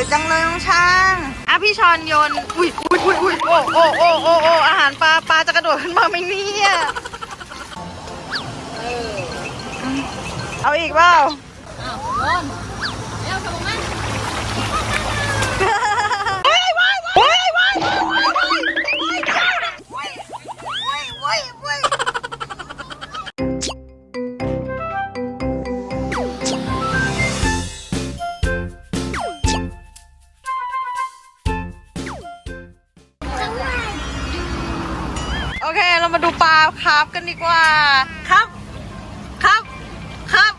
วยจังเลยน้องช้างอะพี่ชอนโยน อุ้ยอุ้ยอุ้ยอุ้ยโอ้โอ้โอ้โอ้โอ้อาหารปลาปลาจะกระโดดขึ้นมาไหมเนี่ยเอาอีกเปล่าอ้าวนเร็วทำมันเฮ้ยว้ายว้ายว้ายว้ายว้ายว้ายว้ายว้ายว้าย เค เรามาดูปลาคาร์ฟกันดีกว่า ครับ ครับ ครับ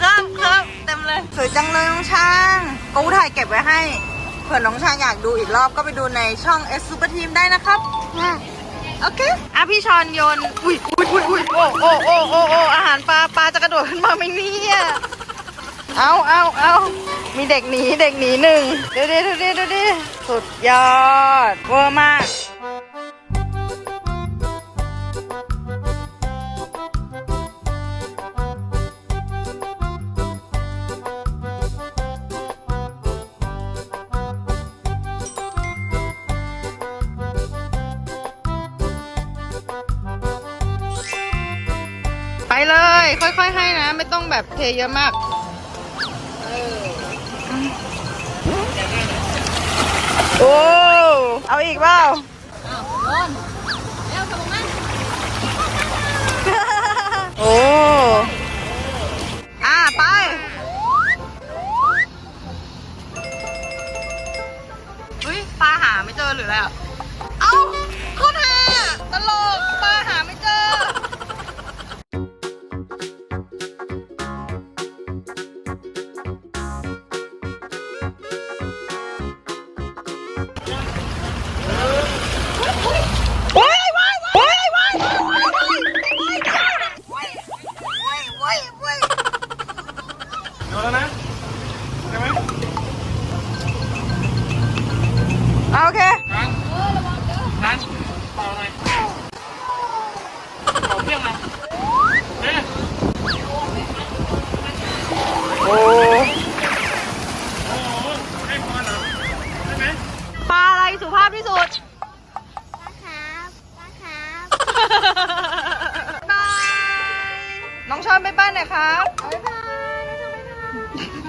ครับ ครับ เต็มเลย สวยจังเลยน้องช้างกูถ่ายเก็บไว้ให้ เผื่อน้องช้างอยากดูอีกรอบก็ไปดูในช่อง S Super Team ได้นะครับ โอเค อะพี่ชอนโยน อุ้ยอุ้ยอุ้ยอุ้ยโอ้โอ้โอ้โอ้โอ้อาหารปลาปลาจะกระโดดขึ้นมาไหมเนี่ย เอาเอาเอามีเด็กหนีเด็กหนีหนึ่งดูดิดูดิดูดิสุดยอดเวอร์มาก เลย ค่อยๆให้นะ ไม่ต้องแบบเทเยอะมากโอ้เอาอีกเปล่าอ้าวโยนเร็วทำมันโอ้อะไปเฮ้ยปลาหาไม่เจอหรืออะไรอะ สุภาพที่สุดครับนะครับบาย น้องชอนไปบ้านหน่อยครับ บ๊ายบายบ๊ายบาย